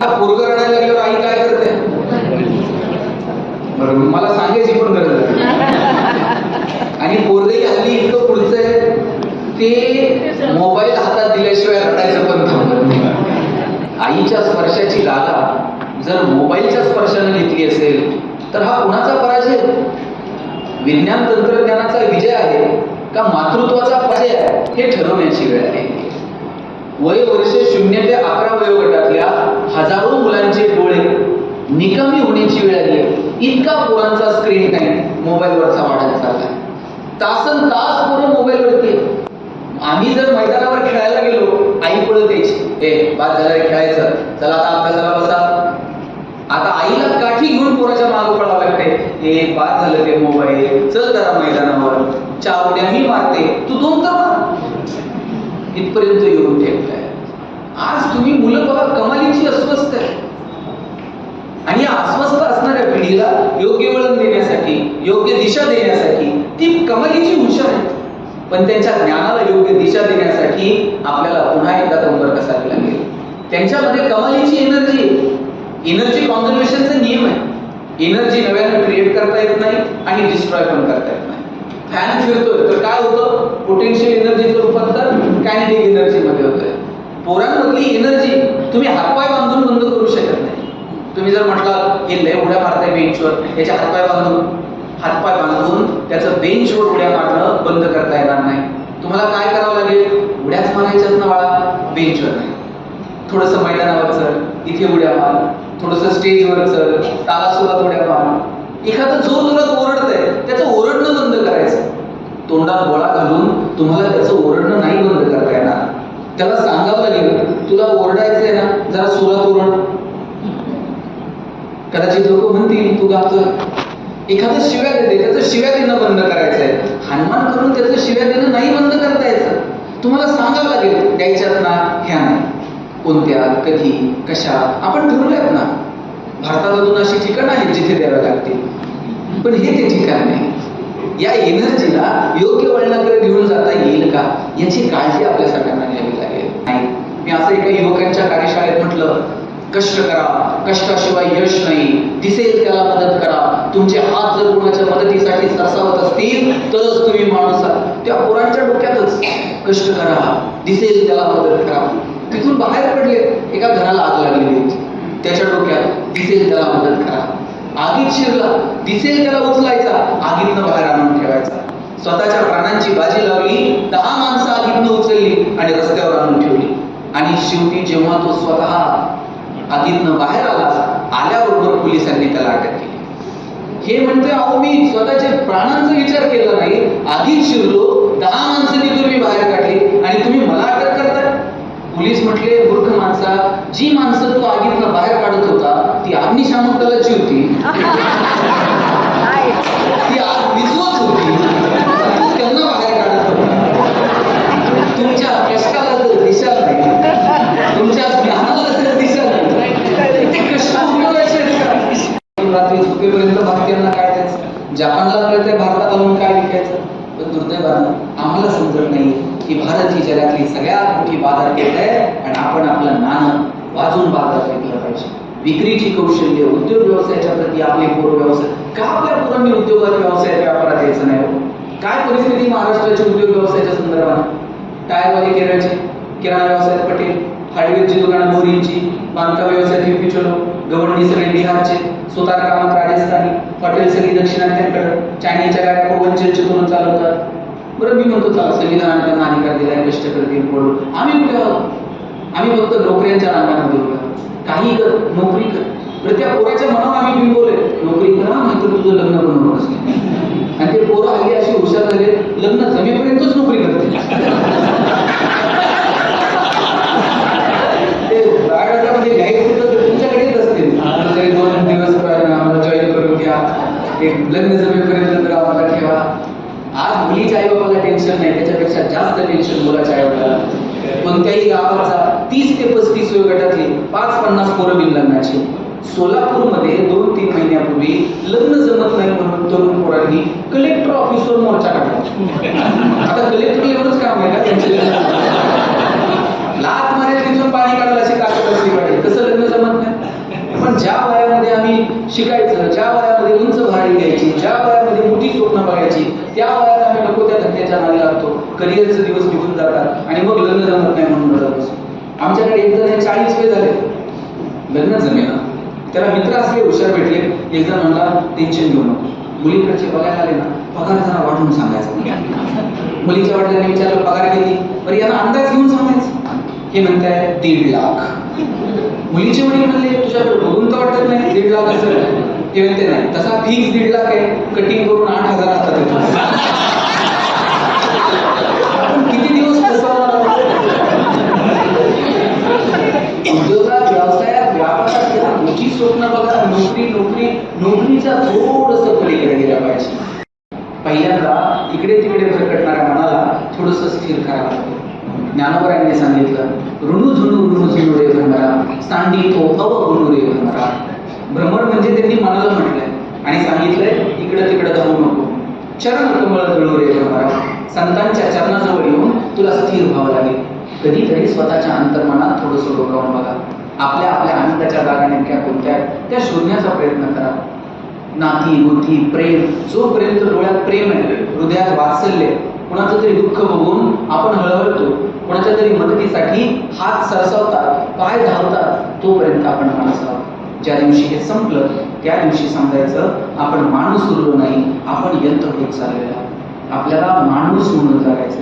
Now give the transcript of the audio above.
हा पोरग रडायला लागल्यावर आई काय करते? बरोबर मला सांगायची पण गरज आणि पोरगही हल्ली इतकं पुढचं आहे ते मोबाईल हातात दिल्याशिवाय रडायचं पण थांबत नाही. आईच्या स्पर्शाची गाला जर मोबाईलच्या स्पर्शाने घेतली असेल तर हा कुणाचा पराजय? विज्ञान तंत्रज्ञानाचा विजय आहे का मातृत्वाचा पर्याय हे ठरवण्याची वेळ आहे. वय वर्ष शून्य ते अकरा वयोगटातल्या हजारो मुलांचे डोळे निकामी होण्याची वेळ आली. इतका पोरांचा स्क्रीन टाइम मोबाईलवरचा वाढत चाललाय. तासन तास पोरं मोबाईलवरती आम्ही जर मैदानावर खेळायला गेलो आई पळत यायची. ए बाद झालं खेळायचं. चला आता अभ्यासाला बसा. आता आईला काठी घेऊन पोराच्या मागं पडावं लागते ए बाद झालं ते मोबाईल. चल जरा मैदानावर. चावड्या मी मारते. तू दोन तर मार. इथपर्यंत येऊन ठेवलाय आज तुम्ही मुलं बघा कमालीची अस्वस्थ आहे. आणि या अस्वस्थ असणाऱ्या पिढीला योग्य वळण देण्यासाठी योग्य दिशा देण्यासाठी ती कमालीची हुशार आहे पण त्यांच्या ज्ञानाला योग्य दिशा देण्यासाठी आपल्याला पुन्हा एकदा कंबर कसावी लागेल. त्यांच्यामध्ये कमालीची एनर्जी एनर्जी कॉन्झर्वेशनचा नियम आहे. एनर्जी नव्यानं क्रिएट करता येत नाही आणि डिस्ट्रॉय पण करता येत नाही. फॅन फिरतोय तर काय होतं? पोटेन्शियल एनर्जीचं रूपांतर कायनेटिक एनर्जी मध्ये होतंय. पोरांमधली एनर्जी तुम्ही हातपाय बांधून बंद करू शकत नाही. तुम्ही जर म्हटलं हे लय उड्या मारताय बेंचवर याचे हातपाय बांधून हातपाय बांधून त्याचं बेंचवर उड्या मारणं बंद करता येणार नाही. तुम्हाला काय करावं लागेल? उड्याच मारायच्याच ना बाळा बेंचवर नाही. थोडंसं मैदानावर चढ इथे उड्या मार. थोडंसं स्टेजवर चढ तालासुरात उड्या मार. एखादं जोर जोरात ओरडतंय त्याचं ओरडणं बंद करायचं. तोंडात गोळा घालून तुम्हाला त्याचं ओरडणं नाही बंद करता येणार. त्याला सांगावं लागेल तुला ओरडायचंय ना जरा सुरात ओरड. कदाचित लोक म्हणतील तू गातोय. एखादं शिव्या देते त्याचं शिव्या देणं बंद करायचंय. हनुमान करून त्याचं शिव्या देणं नाही बंद करता यायचं. तुम्हाला सांगावं लागेल द्यायच्यात ना ह्या नाही. कोणत्या कधी कशा आपण ठरवल्यात ना. भारतात अजून अशी ठिकाणं आहेत जिथे द्याव्या लागतील पण हे ते ठिकाण नाही. या एनर्जीला योग्य वळणाकडे घेऊन जाता येईल का? याची काळजी आपल्या सगळ्यांना घ्यावी. मी असं एका युवकांच्या कार्यशाळेत म्हटलं कष्ट करा कष्टाशिवाय यश नाही. दिसेल त्याला मदत करा. तुमचे हात जर कोणाच्या मदतीसाठी सरसावत असतील तरच तुम्ही माणूस त्या पोरांच्या डोक्यातच कष्ट करा. दिसेल त्याला मदत करा. तिथून बाहेर पडले. एका घराला आग लागलेली होती. त्याच्या डोक्यात दिसेल त्याला मदत करा. आगीत शिरला. दिसेल त्याला उचलायचा. आगीतनं बाहेर आणून ठेवायचा. स्वतःच्या प्राणांची बाजी लावली. दहा माणसं आगीतनं उचलली आणि रस्त्यावर आणून ठेवली. आणि शेवटी जेव्हा तो स्वतः आगीतनं बाहेर आला आल्याबरोबर पोलिसांनी त्याला अटक केली. हे म्हणते अहो मी स्वतःच्या प्राणांचा विचार केला नाही. आधीच शिरलो दहा माणसं तिथून मी बाहेर काढली आणि तुम्ही मला अटक करताय पोलीस म्हटले मूर्ख माणसा जी माणसं तू आगीतनं बाहेर काढत होता ती अग्निशामक दलाची होती ती आग विझवत होती तू त्यांना बाहेर काढत होता तुमच्या कष्टाला जर दिशा नाही तुमच्या ज्ञानाला जर दिशा नाही ते कष्ट उपयोगाचे आहेत का? रात्री झोपेपर्यंत भारतीयांना काय द्यायचं? जपानला कळतंय भारतात आणून काय विकायचं? पण दुर्दैवानं आम्हाला समजत नाही की भारत ही जगातली सगळ्यात मोठी बाजारपेठ आहे आणि आपण आपलं नाणं वाजून बाजारात विकलं पाहिजे. विक्रीची कौशल्य उद्योग व्यवसायाच्या प्रती आपले पूर्व व्यवसाय. का आपल्या पूर्वी उद्योगात व्यवसायाच्या व्यापारात यायचं नाही हो? काय परिस्थिती महाराष्ट्राची उद्योग व्यवसायाच्या संदर्भात? टायरवाले केरळची किराणा व्यवसायात पटेल हार्डवेअरची दुकानं मोरींची बांधकाम व्यवसायात युपी चलो गव्हर्निंग सगळे बिहारचे सुतार कामात राजस्थानी हॉटेल सगळी दक्षिणात्यांकडे चायनीच्या गाड्या कोवनचे चितून चालवतात. बरं मी म्हणतो चला संविधानाने त्यांना अधिकार दिला कष्ट करतील पडून आम्ही कुठे आहोत? आम्ही फक्त नोकऱ्यांच्या नावाने देऊ काही कर नोकरी कर. बरं त्या पोराच्या मनात आम्ही बिंबवले नोकरी करा नाहीतर तुझं लग्न पण होणार आणि ते पोरं हल्ली अशी हुशार झाले लग्न जमेपर्यंतच नोकरी करते ते बायोडाटामध्ये घ्यायचं होतं ते तुमच्याकडे येत असतील आम्हाला एक दोन दिवस आम्हाला जॉईन करून घ्या एक लग्न जमेपर्यंत तर आम्हाला ठेवा. आज मुलीच्या आई बाबाला टेन्शन नाही त्याच्यापेक्षा जास्त टेन्शन मुलाच्या आई बाबाला कोणत्याही गावाचा तीस ते पस्तीस वयोगटातली पाच पन्नास पोरं बिन लग्नाची. सोलापूरमध्ये दोन तीन महिन्यापूर्वी लग्न जमत नाही म्हणून तरुण पोरांनी कलेक्टर ऑफिसवर मोर्चा काढला. आता कलेक्टर एवढंच काम आहे का त्यांचे? लात मारे तिथून पाणी काढलं अशी ताकद असली पाहिजे कसं लग्न जमत नाही शिकायचं ज्या वयामध्ये उंच भारी घ्यायची ज्या वयामध्ये मोठी स्वप्न बघायची त्या वयात आम्ही नको त्या धक्क्याच्या नादी लागतो करिअरचे दिवस निघून जातात आणि मग लग्न जमत नाही म्हणून रडत बसतो आमच्याकडे एक जण चाळीस वय झाले. लग्न जमेना. त्याला मित्र असले हुशार भेटले. एक जण म्हणला टेन्शन घेऊ नको. मुलीकडचे बघायला आले ना पगार जरा वाटून सांगायचा. मुलीच्या वडिलांनी विचारलं पगार किती? बरं यांना अंदाज घेऊन सांगायचं. हे म्हणताय दीड लाख. मुलीचे वडील म्हणले तुझ्याकडे बघून तर वाटत नाही दीड लाख असं. हे म्हणते नाही तसा फीस दीड लाख आहे. कटिंग करून आठ हजार असतात इथं. आपण किती दिवस फसवणार उद्योगात व्यवसायात व्यापारात गेला मोठी स्वप्न बघा नोकरी नोकरी नोकरीच्या थोडस पलीकडे गेल्या पाहिजे पहिल्यांदा इकडे तिकडे भरकटणाऱ्या मनाला थोडस स्थिर करावं लागतं ज्ञानोबरायांनी सांगितलं ऋणू झुणू ऋणू झुणू रे भ्रमरा सांडी तो अव गुणू रे भ्रमरा भ्रमर म्हणजे त्यांनी मनाला म्हटलंय आणि सांगितलंय इकडं तिकडं धावू नको. चरण कमळ जळू रे भ्रमरा संतांच्या चरणाजवळ येऊन तुला स्थिर व्हावं लागेल. कधीतरी स्वतःच्या अंतर्मनात थोडंसं डोकावून बघा. आपल्या आपल्या आनंदाच्या जागा नेमक्या कोणत्या आहेत? त्या शोधण्याचा प्रयत्न करा. नाती गुथी प्रेम जोपर्यंत डोळ्यात प्रेम आहे हृदयात वात्सल्य कुणाचं तरी दुःख बघून आपण हळहळतो. कोणाच्या तरी मदतीसाठी हात सरसवतात पाय धावतात तोपर्यंत आपण माणूस आहोत ज्या दिवशी हे संपलं त्या दिवशी समजायचं आपण माणूस उरलो नाही आपण यंत्र होत चाललेला आपल्याला माणूस म्हणून जगायचं.